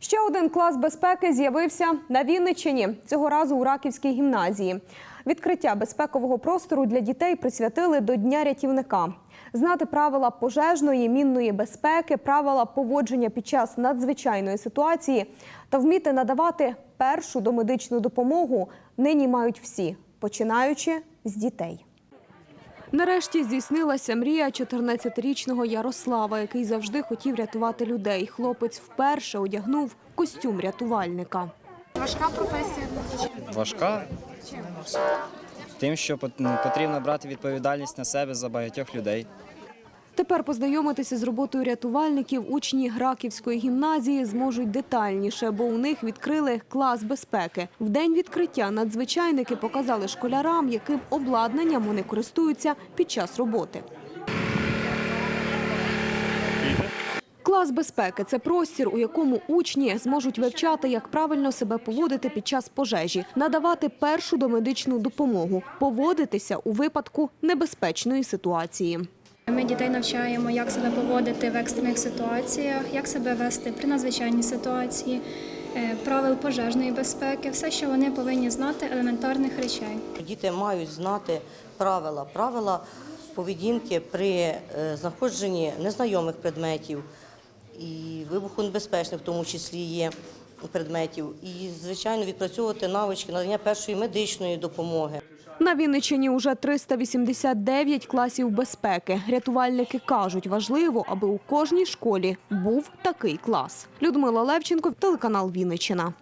Ще один клас безпеки з'явився на Вінниччині, цього разу у Раківській гімназії. Відкриття безпекового простору для дітей присвятили до Дня рятівника. Знати правила пожежної, мінної безпеки, правила поводження під час надзвичайної ситуації та вміти надавати першу домедичну допомогу нині мають всі, починаючи з дітей. Нарешті здійснилася мрія 14-річного Ярослава, який завжди хотів рятувати людей. Хлопець вперше одягнув костюм рятувальника. Важка професія. Важка тим, що ну, потрібно брати відповідальність на себе за багатьох людей. Тепер познайомитися з роботою рятувальників учні Граківської гімназії зможуть детальніше, бо у них відкрили клас безпеки. В день відкриття надзвичайники показали школярам, яким обладнанням вони користуються під час роботи. Клас безпеки це простір, у якому учні зможуть вивчати, як правильно себе поводити під час пожежі, надавати першу домедичну допомогу, поводитися у випадку небезпечної ситуації. Ми дітей навчаємо, як себе поводити в екстрених ситуаціях, як себе вести при надзвичайній ситуації, е, правил пожежної безпеки, все, що вони повинні знати, елементарних речей. Діти мають знати правила, правила поведінки при е, знаходженні незнайомих предметів і вибухонебезпечних, в тому числі є предметів, і звичайно відпрацьовувати навички надання першої медичної допомоги. На Вінниччині уже 389 класів безпеки. Рятувальники кажуть, важливо, аби у кожній школі був такий клас. Людмила Левченко, телеканал Вінниччина.